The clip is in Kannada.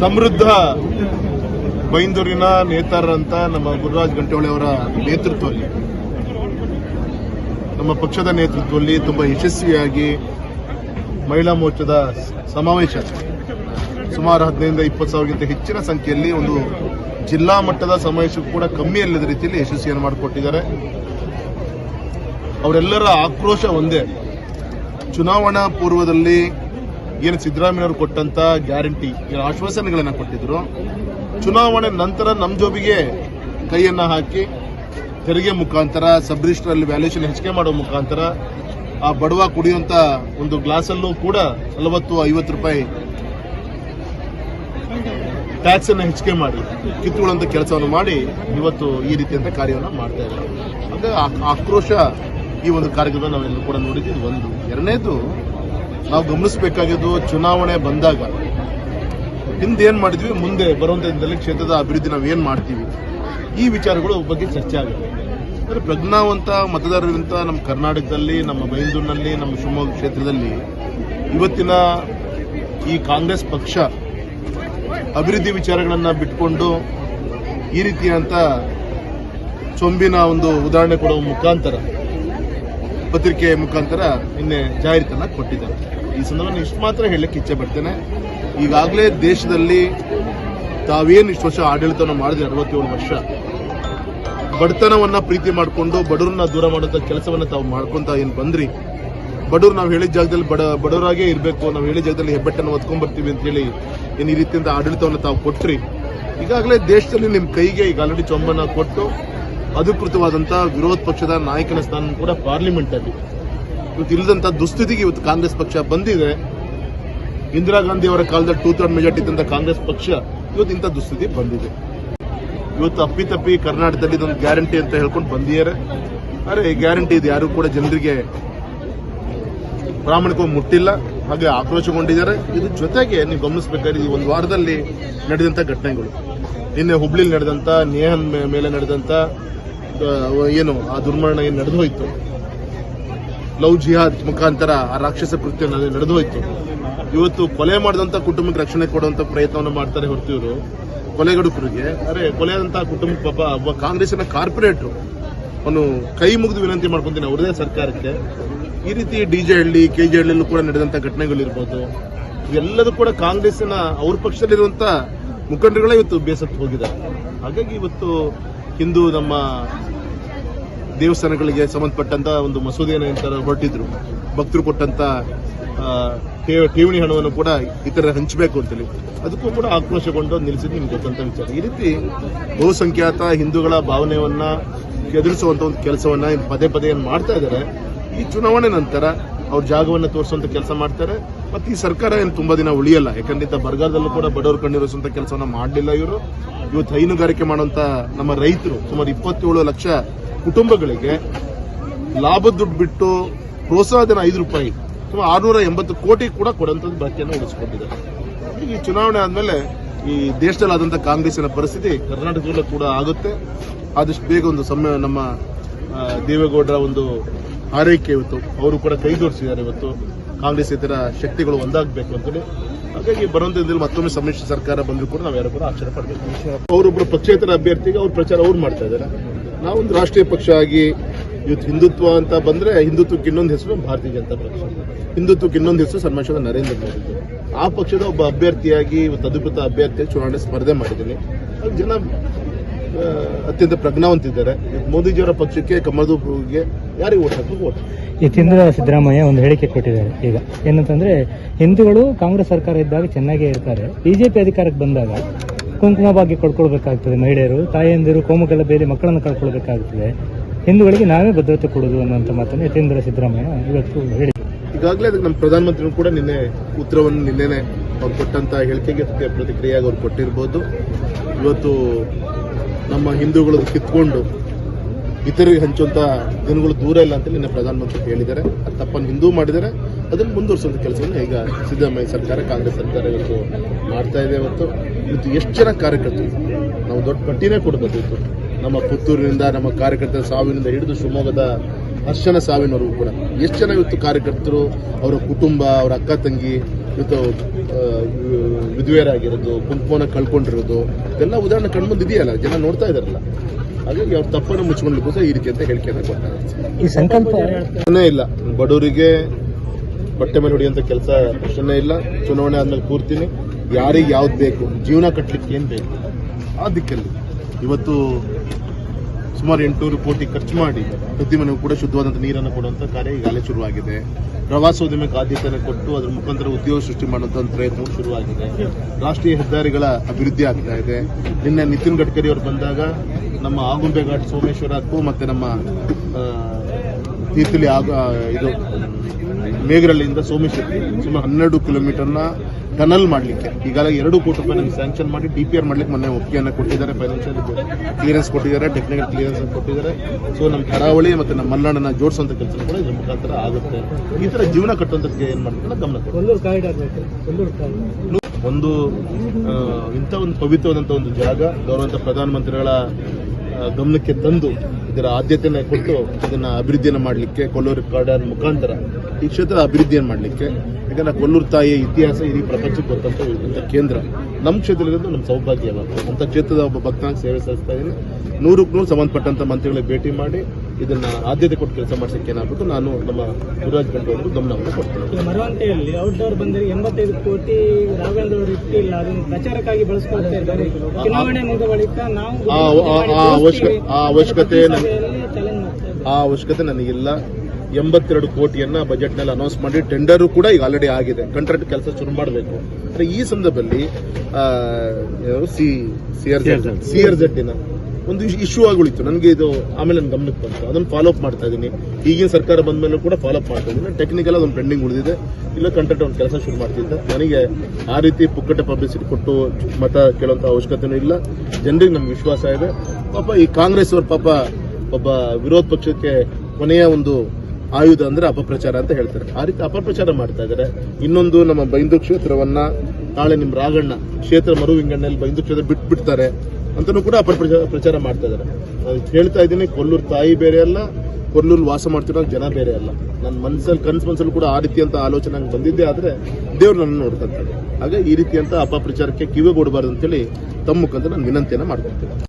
ಸಮೃದ್ಧ ಬೈಂದೂರಿನ ನೇತಾರರಂತ ನಮ್ಮ ಗುರುರಾಜ್ ಗಂಟೋಳಿ ಅವರ ನೇತೃತ್ವದಲ್ಲಿ, ನಮ್ಮ ಪಕ್ಷದ ನೇತೃತ್ವದಲ್ಲಿ ತುಂಬಾ ಯಶಸ್ವಿಯಾಗಿ ಮಹಿಳಾ ಮೋರ್ಚಾದ ಸಮಾವೇಶ ಸುಮಾರು ಹದಿನೈದು ಇಪ್ಪತ್ತು ಸಾವಿರಕ್ಕಿಂತ ಹೆಚ್ಚಿನ ಸಂಖ್ಯೆಯಲ್ಲಿ ಒಂದು ಜಿಲ್ಲಾ ಮಟ್ಟದ ಸಮಾವೇಶ ಕೂಡ ಕಮ್ಮಿ ಅಲ್ಲದ ರೀತಿಯಲ್ಲಿ ಯಶಸ್ವಿಯನ್ನು ಮಾಡಿಕೊಟ್ಟಿದ್ದಾರೆ. ಅವರೆಲ್ಲರ ಆಕ್ರೋಶ ಒಂದೇ. ಚುನಾವಣಾ ಪೂರ್ವದಲ್ಲಿ ಏನು ಸಿದ್ದರಾಮಯ್ಯವರು ಕೊಟ್ಟಂತ ಗ್ಯಾರಂಟಿ ಆಶ್ವಾಸನೆಗಳನ್ನ ಕೊಟ್ಟಿದ್ರು. ಚುನಾವಣೆ ನಂತರ ನಮ್ಮ ಜೋಬಿಗೆ ಕೈಯನ್ನ ಹಾಕಿ, ತೆರಿಗೆ ಮುಖಾಂತರ, ಸಬ್ ರಿಜಿಸ್ಟರ್ ವ್ಯಾಲ್ಯೂಷನ್ ಹೆಚ್ಚಿಗೆ ಮಾಡೋ ಮುಖಾಂತರ ಆ ಬಡವ ಕುಡಿಯುವಂತ ಒಂದು ಗ್ಲಾಸಲ್ಲೂ ಕೂಡ ನಲವತ್ತು, ಐವತ್ತು ರೂಪಾಯಿ ಟ್ಯಾಕ್ಸ್ ಅನ್ನು ಹೆಚ್ಚಿಗೆ ಮಾಡಿ, ಕಿತ್ತುಗಳಂತ ಕೆಲಸವನ್ನು ಮಾಡಿ ಇವತ್ತು ಈ ರೀತಿಯಂತ ಕಾರ್ಯವನ್ನು ಮಾಡ್ತಾ ಇದ್ದಾರೆ. ಆ- ಆಕ್ರೋಶ ಈ ಒಂದು ಕಾರ್ಯಕ್ರಮ ನಾವೆಲ್ಲರೂ ಕೂಡ ನೋಡಿದ್ವಿ ಒಂದು. ಎರಡನೇದು ನಾವು ಗಮನಿಸಬೇಕಾಗಿದ್ದು ಚುನಾವಣೆ ಬಂದಾಗ ಹಿಂದೆ ಏನ್ ಮಾಡಿದ್ವಿ, ಮುಂದೆ ಬರುವಂತ ದಿನದಲ್ಲಿ ಕ್ಷೇತ್ರದ ಅಭಿವೃದ್ಧಿ ನಾವು ಏನು ಮಾಡ್ತೀವಿ? ಈ ವಿಚಾರಗಳು ಬಗ್ಗೆ ಚರ್ಚೆ ಆಗುತ್ತೆ. ಅಂದ್ರೆ ಪ್ರಜ್ಞಾವಂತ ಮತದಾರರಿಗಿಂತ ನಮ್ಮ ಕರ್ನಾಟಕದಲ್ಲಿ, ನಮ್ಮ ಬೈಂದೂರಿನಲ್ಲಿ ನಮ್ಮ ಶಿವಮೊಗ್ಗ ಕ್ಷೇತ್ರದಲ್ಲಿ ಇವತ್ತಿನ ಈ ಕಾಂಗ್ರೆಸ್ ಪಕ್ಷ ಅಭಿವೃದ್ಧಿ ವಿಚಾರಗಳನ್ನು ಬಿಟ್ಕೊಂಡು ಈ ರೀತಿಯಂತ ಚೊಂಬಿನ ಒಂದು ಉದಾಹರಣೆ ಕೊಡುವ ಮುಖಾಂತರ ಪತ್ರಿಕೆಯ ಮುಖಾಂತರ ನಿನ್ನೆ ಜಾಹೀರಾತನ್ನು ಕೊಟ್ಟಿದ್ದಾರೆ. ಈ ಸಂದರ್ಭದಲ್ಲಿ ಇಷ್ಟು ಮಾತ್ರ ಹೇಳಕ್ಕೆ ಇಚ್ಛೆ ಪಡ್ತೇನೆ. ಈಗಾಗಲೇ ದೇಶದಲ್ಲಿ ತಾವೇನು ಇಷ್ಟು ವರ್ಷ ಆಡಳಿತವನ್ನು ಮಾಡಿದ್ರೆ ಅರವತ್ತೇಳು ವರ್ಷ, ಬಡತನವನ್ನ ಪ್ರೀತಿ ಮಾಡಿಕೊಂಡು ಬಡವರನ್ನ ದೂರ ಮಾಡುವಂಥ ಕೆಲಸವನ್ನ ತಾವು ಮಾಡ್ಕೊಂತ ಏನು ಬಂದ್ರಿ? ಬಡವರು ನಾವು ಹೇಳಿದ ಜಾಗದಲ್ಲಿ ಬಡ, ಬಡವರಾಗೇ ಇರಬೇಕು, ನಾವು ಹೇಳಿದ ಜಾಗದಲ್ಲಿ ಹೆಬ್ಬೆಟ್ಟನ್ನು ಅಂತ ಹೇಳಿ ಏನು ಈ ರೀತಿಯಿಂದ ಆಡಳಿತವನ್ನು ತಾವು ಕೊಟ್ರಿ? ಈಗಾಗಲೇ ದೇಶದಲ್ಲಿ ನಿಮ್ಮ ಕೈಗೆ ಈಗ ಆಲ್ರೆಡಿ ಚೊಂಬನ್ನ ಕೊಟ್ಟು ಅಧಿಕೃತವಾದಂಥ ವಿರೋಧ ಪಕ್ಷದ ನಾಯಕನ ಸ್ಥಾನ ಕೂಡ ಪಾರ್ಲಿಮೆಂಟ್ ಅಲ್ಲಿ. ಇವತ್ತು ಇಲ್ಲದಂತ ದುಸ್ಥಿತಿಗೆ ಇವತ್ತು ಕಾಂಗ್ರೆಸ್ ಪಕ್ಷ ಬಂದಿದೆ. ಇಂದಿರಾ ಗಾಂಧಿ ಅವರ ಕಾಲದಲ್ಲಿ ಟೂ ಥರ್ಡ್ ಮೆಜಾರಿಟಿ ಇದ್ದಂತ ಕಾಂಗ್ರೆಸ್ ಪಕ್ಷ ಇವತ್ತು ಇಂಥ ದುಸ್ಥಿತಿ ಬಂದಿದೆ. ಇವತ್ತು ಅಪ್ಪಿತಪ್ಪಿ ಕರ್ನಾಟಕದಲ್ಲಿ ಇದೊಂದು ಗ್ಯಾರಂಟಿ ಅಂತ ಹೇಳ್ಕೊಂಡು ಬಂದಿದ್ದಾರೆ. ಅರೆ ಗ್ಯಾರಂಟಿ ಇದು ಯಾರು ಕೂಡ ಜನರಿಗೆ ಪ್ರಾಮಾಣಿಕವಾಗಿ ಮುಟ್ಟಿಲ್ಲ. ಹಾಗೆ ಆಕ್ರೋಶಗೊಂಡಿದ್ದಾರೆ. ಇದ್ರ ಜೊತೆಗೆ ನೀವು ಗಮನಿಸಬೇಕಾದ್ರೆ ಈ ಒಂದು ವಾರದಲ್ಲಿ ನಡೆದಂತ ಘಟನೆಗಳು. ನಿನ್ನೆ ಹುಬ್ಳಿಲಿ ನಡೆದಂತ, ನೇಹನ್ ಮೇಲೆ ನಡೆದಂತ ಏನು, ಆ ದುರ್ಮರಣ ಏನು ನಡೆದು ಹೋಯ್ತು ಲವ್ ಜಿಹಾದ್ ಮುಖಾಂತರ ಆ ರಾಕ್ಷಸ ಕೃತ್ಯ ನಡೆದು ಹೋಯ್ತು. ಇವತ್ತು ಕೊಲೆ ಮಾಡಿದಂತ ಕುಟುಂಬಕ್ಕೆ ರಕ್ಷಣೆ ಕೊಡುವಂತ ಪ್ರಯತ್ನವನ್ನು ಮಾಡ್ತಾರೆ ಹೊರತು ಇವರು ಕೊಲೆಗಡುಕರಿಗೆ ಅರೆ ಕೊಲೆಯಾದಂತಹ ಕುಟುಂಬ ಪಾಪ, ಒಬ್ಬ ಕಾಂಗ್ರೆಸ್ನ ಕಾರ್ಪೊರೇಟ್ರು. ಅವನು ಕೈ ಮುಗಿದು ವಿನಂತಿ ಮಾಡ್ಕೊಂತೀನಿ, ಅವರದೇ ಸರ್ಕಾರಕ್ಕೆ. ಈ ರೀತಿ ಡಿಜೆ ಹಳ್ಳಿ ಕೆಜೆ ಹಳ್ಳಿಯಲ್ಲೂ ಕೂಡ ನಡೆದಂತ ಘಟನೆಗಳಿರ್ಬೋದು ಇವೆಲ್ಲದೂ ಕೂಡ ಕಾಂಗ್ರೆಸ್ಸಿನ ಅವ್ರ ಪಕ್ಷದಲ್ಲಿರುವಂತ ಮುಖಂಡರುಗಳೇ ಇವತ್ತು ಬೇಸತ್ತು ಹೋಗಿದ್ದಾರೆ. ಹಾಗಾಗಿ ಇವತ್ತು ಹಿಂದೂ ನಮ್ಮ ದೇವಸ್ಥಾನಗಳಿಗೆ ಸಂಬಂಧಪಟ್ಟಂತ ಒಂದು ಮಸೂದೆಯನ್ನು ಏನಂತಾರೆ ಹೊರಟಿದ್ರು. ಭಕ್ತರು ಕೊಟ್ಟಂತ ಠೇವಣಿ ಹಣವನ್ನು ಕೂಡ ಇತರ ಹಂಚಬೇಕು ಅಂತೇಳಿ. ಅದಕ್ಕೂ ಕೂಡ ಆಕ್ರೋಶಗೊಂಡು ನಿಲ್ಲಿಸಿದ್ದು ನಿಮ್ಗೆ ಗೊತ್ತಂತ ವಿಚಾರ. ಈ ರೀತಿ ಬಹುಸಂಖ್ಯಾತ ಹಿಂದೂಗಳ ಭಾವನೆಯನ್ನ ಎದುರಿಸುವಂತ ಒಂದು ಕೆಲಸವನ್ನ ಪದೇ ಪದೇ ಮಾಡ್ತಾ ಇದ್ದಾರೆ. ಈ ಚುನಾವಣೆ ನಂತರ ಅವ್ರ ಜಾಗವನ್ನು ತೋರಿಸುವಂತ ಕೆಲಸ ಮಾಡ್ತಾರೆ. ಮತ್ತೆ ಈ ಸರ್ಕಾರ ಏನು ತುಂಬಾ ದಿನ ಉಳಿಯಲ್ಲ. ಯಾಕಂದ್ರೆ ಬರಗಾಲದಲ್ಲೂ ಕೂಡ ಬಡವರು ಕಣ್ಣಿರಿಸುವಂತ ಕೆಲಸವನ್ನ ಮಾಡಲಿಲ್ಲ ಇವರು. ಇವತ್ತು ಹೈನುಗಾರಿಕೆ ಮಾಡುವಂತ ನಮ್ಮ ರೈತರು ಸುಮಾರು ಇಪ್ಪತ್ತೇಳು ಲಕ್ಷ ಕುಟುಂಬಗಳಿಗೆ ಲಾಭದ ದುಡ್ಡು ಬಿಟ್ಟು ಪ್ರೋತ್ಸಾಹಧನ ಐದು ರೂಪಾಯಿ ಸುಮಾರು ಆರ್ನೂರ ಎಂಬತ್ತು ಕೋಟಿ ಕೂಡ ಕೊಡುವಂಥದ್ದು ಬಾಕಿಯನ್ನು ಉಳಿಸಿಕೊಂಡಿದ್ದಾರೆ. ಈ ಚುನಾವಣೆ ಆದ್ಮೇಲೆ ಈ ದೇಶದಲ್ಲಾದಂಥ ಕಾಂಗ್ರೆಸ್ಸಿನ ಪರಿಸ್ಥಿತಿ ಕರ್ನಾಟಕದಲ್ಲೂ ಕೂಡ ಆಗುತ್ತೆ. ಆದಷ್ಟು ಬೇಗ ಒಂದು ಸಮಯ ನಮ್ಮ ದೇವೇಗೌಡರ ಒಂದು ಆರೈಕೆ ಇವತ್ತು ಅವರು ಕೂಡ ಕೈ ಜೋಡಿಸಿದ್ದಾರೆ ಇವತ್ತು. ಕಾಂಗ್ರೆಸ್ ಇತರ ಶಕ್ತಿಗಳು ಒಂದಾಗಬೇಕು ಅಂತೇಳಿ. ಹಾಗಾಗಿ ಬರುವಂತ ದಿನದಲ್ಲಿ ಮತ್ತೊಮ್ಮೆ ಸಮ್ಮಿಶ್ರ ಸರ್ಕಾರ ಬಂದರೂ ಕೂಡ ನಾವು ಯಾರು ಕೂಡ ಆಶ್ಚರ್ಯ ಪಡಬೇಕು. ಅವರೊಬ್ಬರು ಪಕ್ಷೇತರ ಅಭ್ಯರ್ಥಿಗೆ ಅವ್ರ ಪ್ರಚಾರ ಅವ್ರು ಮಾಡ್ತಾ ಇದ್ದಾರೆ. ನಾವೊಂದು ರಾಷ್ಟ್ರೀಯ ಪಕ್ಷ ಆಗಿ ಇವತ್ತು ಹಿಂದುತ್ವ ಅಂತ ಬಂದರೆ ಹಿಂದುತ್ವಕ್ಕೆ ಇನ್ನೊಂದು ಹೆಸರು ಭಾರತೀಯ ಜನತಾ ಪಕ್ಷ. ಹಿಂದುತ್ವಕ್ಕೆ ಇನ್ನೊಂದು ಹೆಸರು ಸನ್ಮಾನದ ನರೇಂದ್ರ ಮೋದಿ. ಆ ಪಕ್ಷದ ಒಬ್ಬ ಅಭ್ಯರ್ಥಿಯಾಗಿ ಇವತ್ತು ಅಧಿಕೃತ ಅಭ್ಯರ್ಥಿಯಾಗಿ ಚುನಾವಣೆ ಸ್ಪರ್ಧೆ ಮಾಡಿದ್ದೀನಿ. ಜನ ಅತ್ಯಂತ ಪ್ರಜ್ಞಾವಂತಿದ್ದಾರೆ. ಮೋದಿಜಿಯವರ ಪಕ್ಷಕ್ಕೆ ಕಮಲದೂಗೆ ಯಾರಿಗೆ ಓಟ್ ಹಾಕಬೇಕು ಓಟ್. ತಿಂಗಳ ಸಿದ್ದರಾಮಯ್ಯ ಒಂದು ಹೇಳಿಕೆ ಕೊಟ್ಟಿದ್ದಾರೆ ಈಗ. ಏನಂತಂದ್ರೆ ಹಿಂದೂಗಳು ಕಾಂಗ್ರೆಸ್ ಸರ್ಕಾರ ಇದ್ದಾಗ ಚೆನ್ನಾಗೇ ಇರ್ತಾರೆ. ಬಿಜೆಪಿ ಅಧಿಕಾರಕ್ಕೆ ಬಂದಾಗ ಕುಂಕುಮ ಭಾಗ್ಯ ಕೊಡ್ಕೊಳ್ಬೇಕಾಗ್ತದೆ ಮಹಿಳೆಯರು ತಾಯಂದಿರು ಕೋಮುಗಲ ಬೇರೆ ಮಕ್ಕಳನ್ನು ಕಳ್ಕೊಳ್ಬೇಕಾಗ್ತದೆ. ಹಿಂದೂಗಳಿಗೆ ನಾವೇ ಭದ್ರತೆ ಕೊಡೋದು ಅನ್ನುವಂಥ ಮಾತನ್ನು ಯತೀಂದ್ರ ಸಿದ್ದರಾಮಯ್ಯ ಇವತ್ತು ಹೇಳಿದರು. ಈಗಾಗಲೇ ಅದಕ್ಕೆ ನಮ್ಮ ಪ್ರಧಾನಮಂತ್ರಿಗಳು ಕೂಡ ನಿನ್ನೆ ಉತ್ತರವನ್ನು ನಿನ್ನೆನೆ ಅವ್ರು ಕೊಟ್ಟಂತ ಹೇಳಿಕೆಗೆ ಪ್ರತಿ- ಪ್ರತಿಕ್ರಿಯೆಯಾಗಿ ಅವ್ರು ಕೊಟ್ಟಿರ್ಬೋದು. ಇವತ್ತು ನಮ್ಮ ಹಿಂದೂಗಳು ಕಿತ್ಕೊಂಡು ಇತರರಿಗೆ ಹಂಚುವಂತ ದಿನಗಳು ದೂರ ಇಲ್ಲ ಅಂತ ನಿನ್ನೆ ಪ್ರಧಾನಮಂತ್ರಿ ಹೇಳಿದ್ದಾರೆ. ಅದು ತಪ್ಪನ್ನು ಹಿಂದೂ ಮಾಡಿದರೆ ಅದನ್ನು ಮುಂದುವರಿಸುವಂತ ಕೆಲಸವನ್ನು ಈಗ ಸಿದ್ದರಾಮಯ್ಯ ಸರ್ಕಾರ, ಕಾಂಗ್ರೆಸ್ ಸರ್ಕಾರ ಇವತ್ತು ಮಾಡ್ತಾ ಇದೆ ಇವತ್ತು. ಇವತ್ತು ಎಷ್ಟು ಜನ ಕಾರ್ಯಕರ್ತರು? ನಾವು ದೊಡ್ಡ ಪಟ್ಟಿನೇ ಕೊಡಬೇಕಿತ್ತು ನಮ್ಮ ಪುತ್ತೂರಿನಿಂದ, ನಮ್ಮ ಕಾರ್ಯಕರ್ತರ ಸಾವಿನಿಂದ ಹಿಡಿದು ಶಿವಮೊಗ್ಗದ ಹರ್ಷನ ಸಾವಿನವರೆಗೂ ಕೂಡ. ಎಷ್ಟು ಜನ ಇವತ್ತು ಕಾರ್ಯಕರ್ತರು? ಅವರ ಕುಟುಂಬ, ಅವರ ಅಕ್ಕ, ತಂಗಿ ಇವತ್ತು ವಿಧುವೆಯರಾಗಿರೋದು ಕುಂಕುಮನ ಕಳ್ಕೊಂಡಿರೋದು ಇದೆಲ್ಲ ಉದಾಹರಣೆ ಕಣ್ಮುಂದೆ ಇದೆಯಲ್ಲ ಜನ ನೋಡ್ತಾ ಇದಾರಲ್ಲ. ಹಾಗಾಗಿ ಅವ್ರ ತಪ್ಪನ್ನು ಮುಚ್ಕೊಳ್ಳಿಕ್ಕೋಸ್ಕರ ಈ ರೀತಿ ಅಂತ ಹೇಳಿಕೆಯನ್ನು ಕೊಡ್ತಾರೆ. ಈ ಸಂಕಲ್ಪ ಇಲ್ಲ. ಬಡವರಿಗೆ ಬಟ್ಟೆ ಮೇಲೆ ಹೊಡೆಯುವಂಥ ಕೆಲಸ ಪ್ರಶ್ನೆ ಇಲ್ಲ. ಚುನಾವಣೆ ಆದ್ಮೇಲೆ ಕೂರ್ತೀನಿ. ಯಾರಿಗೆ ಯಾವ್ದು ಬೇಕು? ಜೀವನ ಕಟ್ಟಲಿಕ್ಕೆ ಏನು ಬೇಕು? ಆ ದಿಕ್ಕಲ್ಲಿ. ಇವತ್ತು ಸುಮಾರು ಎಂಟುನೂರು ಕೋಟಿ ಖರ್ಚು ಮಾಡಿ ಪ್ರತಿ ಮನೆಗೂ ಕೂಡ ಶುದ್ಧವಾದಂಥ ನೀರನ್ನು ಕೊಡುವಂಥ ಕಾರ್ಯ ಈಗಾಗಲೇ ಶುರುವಾಗಿದೆ. ಪ್ರವಾಸೋದ್ಯಮಕ್ಕೆ ಆದ್ಯತೆಯನ್ನು ಕೊಟ್ಟು ಅದರ ಮುಖಾಂತರ ಉದ್ಯೋಗ ಸೃಷ್ಟಿ ಮಾಡುವಂಥ ಪ್ರಯತ್ನವು ಪ್ರಯತ್ನ ಶುರುವಾಗಿದೆ. ರಾಷ್ಟ್ರೀಯ ಹೆದ್ದಾರಿಗಳ ಅಭಿವೃದ್ಧಿ ಆಗ್ತಾ ಇದೆ. ನಿನ್ನೆ ನಿತಿನ್ ಗಡ್ಕರಿ ಅವರು ಬಂದಾಗ ನಮ್ಮ ಆಗುಂಬೆ ಘಾಟ್ ಸೋಮೇಶ್ವರಕ್ಕೂ ಮತ್ತೆ ನಮ್ಮ ತೀರ್ಥಲಿ ಆಗ ಇದು ಮೇಘರಳ್ಳಿಯಿಂದ ಸೋಮೇಶ್ವರ ಸುಮಾರು ಹನ್ನೆರಡು ಕಿಲೋಮೀಟರ್ನ ಟನಲ್ ಮಾಡಲಿಕ್ಕೆ. ಈಗಾಗಲೇ ಎರಡು ಕೋಟಿ ರೂಪಾಯಿ ನಮಗೆ ಸ್ಯಾಂಕ್ಷನ್ ಮಾಡಿ ಡಿ ಪಿ ಆರ್ ಮಾಡ್ಲಿಕ್ಕೆ ಮೊನ್ನೆ ಒಪ್ಪಿಗೆಯನ್ನು ಕೊಟ್ಟಿದ್ದಾರೆ ಫೈನಾನ್ಷಿಯಲ್ ಕ್ಲಿಯರೆನ್ಸ್ ಕೊಟ್ಟಿದ್ದಾರೆ ಟೆಕ್ನಿಕಲ್ ಕ್ಲಿಯರೆನ್ಸ್ ಕೊಟ್ಟಿದ್ದಾರೆ. ಸೊ ನಮ್ಮ ಕರಾವಳಿ ಮತ್ತು ನಮ್ಮ ಮಲ್ನಾಡನ್ನ ಜೋಡಿಸುವಂಥ ಕೆಲಸ ಕೂಡ ಇದ್ರ ಮುಖಾಂತರ ಆಗುತ್ತೆ. ಈ ಥರ ಜೀವನ ಕಟ್ಟುವಂಥಕ್ಕೆ ಏನು ಮಾಡ್ತಾರೆ? ಗಮನ ಒಂದು ಇಂಥ ಒಂದು ಪವಿತ್ರವಾದಂಥ ಒಂದು ಜಾಗ ಗೌರವಂತ ಪ್ರಧಾನಮಂತ್ರಿಗಳ ಗಮನಕ್ಕೆ ತಂದು ಇದರ ಆದ್ಯತೆಯನ್ನು ಕೊಟ್ಟು ಇದನ್ನ ಅಭಿವೃದ್ಧಿಯನ್ನು ಮಾಡಲಿಕ್ಕೆ ಕೊಲ್ಲೂರು ಕಾರ್ಡರ್ ಮುಖಾಂತರ ಈ ಕ್ಷೇತ್ರದ ಅಭಿವೃದ್ಧಿಯನ್ನು ಮಾಡಲಿಕ್ಕೆ. ಯಾಕಂದ್ರೆ ಕೊಲ್ಲೂರು ತಾಯಿಯ ಇತಿಹಾಸ ಇಡೀ ಪ್ರಪಂಚಕ್ಕೆ ಗೊತ್ತಂತ ಕೇಂದ್ರ. ನಮ್ಮ ಕ್ಷೇತ್ರದಿಂದ ನಮ್ಮ ಸೌಭಾಗ್ಯ ಅಂತ ಕ್ಷೇತ್ರದ ಒಬ್ಬ ಭಕ್ತನಾಗಿ ಸೇವೆ ಸಲ್ಲಿಸ್ತಾ ಇದ್ದೀನಿ ನೂರಕ್ಕೆ ನೂರು ಸಂಬಂಧಪಟ್ಟಂತ ಮಂತ್ರಿಗಳಿಗೆ ಭೇಟಿ ಮಾಡಿ ಇದನ್ನ ಆದ್ಯತೆ ಕೊಟ್ಟು ಕೆಲಸ ಮಾಡಿಸಕ್ಕೆ ಏನಾಗ್ಬಿಟ್ಟು ನಾನು ನಮ್ಮ ಗುರುರಾಜ್ ಗಂಟು ಅವರು ಗಮನವನ್ನು ಕೊಡ್ತೇನೆ. ಮರವಂತೆಯಲ್ಲಿ ಔಟ್ಡೋರ್ ಬಂದರೆ ಎಂಬತ್ತೈದು ಕೋಟಿ ರಾಘವೇಂದ್ರ ಅವರು ಇಟ್ಟಿಲ್ಲ ಅದನ್ನು ಪ್ರಚಾರಕ್ಕಾಗಿ ಬಳಸ್ಕೊಳ್ತಾ ಇದ್ದಾರೆ. ಚುನಾವಣೆ ಮುಗಿದ ಬಳಿಕ ನಾವು ಆ ಅವಶ್ಯಕತೆ ಆ ಅವಶ್ಯಕತೆ ನನಗಿಲ್ಲ. ಎಂಬತ್ತೆರಡು ಕೋಟಿಯನ್ನ ಬಜೆಟ್ನಲ್ಲಿ ಅನೌನ್ಸ್ ಮಾಡಿ ಟೆಂಡರ್ ಕೂಡ ಈಗ ಆಲ್ರೆಡಿ ಆಗಿದೆ. ಕಾಂಟ್ರಾಕ್ಟ್ ಕೆಲಸ ಶುರು ಮಾಡಬೇಕು. ಅಂದ್ರೆ ಈ ಸಂದರ್ಭದಲ್ಲಿ ಸಿ ಸಿಆರ್ ಸಿಆರ್ ಜೆಡ್ಡಿನ ಒಂದು ಇಶ್ಯೂ ಆಗುಳಿತ್ತು. ನನಗೆ ಇದು ಆಮೇಲೆ ನನ್ನ ಗಮನಕ್ಕೆ ಬಂತು. ಅದನ್ನು ಫಾಲೋ ಅಪ್ ಮಾಡ್ತಾ ಇದ್ದೀನಿ ಈಗಿನ ಸರ್ಕಾರ ಬಂದ ಮೇಲೆ ಕೂಡ ಫಾಲೋ ಅಪ್ ಮಾಡ್ತಾ ಇದ್ದೀನಿ ಟೆಕ್ನಿಕಲ್ ಅದೊಂದು ಪೆಂಡಿಂಗ್ ಉಳಿದಿದೆ. ಇಲ್ಲ ಕಂಟ್ರಾಕ್ಟ್ ಒಂದು ಕೆಲಸ ಶುರು ಮಾಡ್ತಿದ್ದೆ. ನನಗೆ ಆ ರೀತಿ ಪುಕ್ಕಟೆ ಪಬ್ಲಿಸಿಟಿ ಕೊಟ್ಟು ಮತ ಕೇಳುವಂತ ಅವಶ್ಯಕತೆನೂ ಇಲ್ಲ. ಜನರಿಗೆ ನಮ್ಗೆ ವಿಶ್ವಾಸ ಇದೆ. ಪಾಪ ಈ ಕಾಂಗ್ರೆಸ್ ಅವ್ರ ಪಾಪ ಒಬ್ಬ ವಿರೋಧ ಪಕ್ಷಕ್ಕೆ ಕೊನೆಯ ಒಂದು ಆಯುಧ ಅಂದ್ರೆ ಅಪಪ್ರಚಾರ ಅಂತ ಹೇಳ್ತಾರೆ. ಆ ರೀತಿ ಅಪಪ್ರಚಾರ ಮಾಡ್ತಾ ಇದ್ದಾರೆ. ಇನ್ನೊಂದು ನಮ್ಮ ಬೈಂದು ಕ್ಷೇತ್ರವನ್ನ ನಾಳೆ ನಿಮ್ ರಾಗಣ್ಣ ಕ್ಷೇತ್ರ ಮರು ವಿಂಗಣ್ಣಲ್ಲಿ ಬೈಂದು ಕ್ಷೇತ್ರ ಬಿಟ್ಬಿಡ್ತಾರೆ ಅಂತನೂ ಕೂಡ ಅಪಪ್ರಚಾರ ಪ್ರಚಾರ ಮಾಡ್ತಾ ಇದ್ದಾರೆ. ಹೇಳ್ತಾ ಇದ್ದೀನಿ, ಕೊಲ್ಲೂರು ತಾಯಿ ಬೇರೆ ಅಲ್ಲ, ಕೊಲ್ಲೂರು ವಾಸ ಮಾಡ್ತಿರೋ ಜನ ಬೇರೆ ಅಲ್ಲ. ನನ್ನ ಮನಸ್ಸಲ್ಲಿ ಕನ್ಸು ಮನಸ್ಸಲ್ಲಿ ಕೂಡ ಆ ರೀತಿಯಂತ ಆಲೋಚನೆ ನಂಗೆ ಬಂದಿದ್ದೆ ಆದ್ರೆ ದೇವ್ರು ನನ್ನ ನೋಡ್ಕೊಂತಾರೆ. ಹಾಗೆ ಈ ರೀತಿ ಅಂತ ಅಪಪ್ರಚಾರಕ್ಕೆ ಕಿವಿಗೊಡಬಾರ್ದು ಅಂತೇಳಿ ತಮ್ಮ ಮುಖಾಂತರ ನಾನು ವಿನಂತಿಯನ್ನ ಮಾಡ್ಕೊಳ್ತೀನಿ.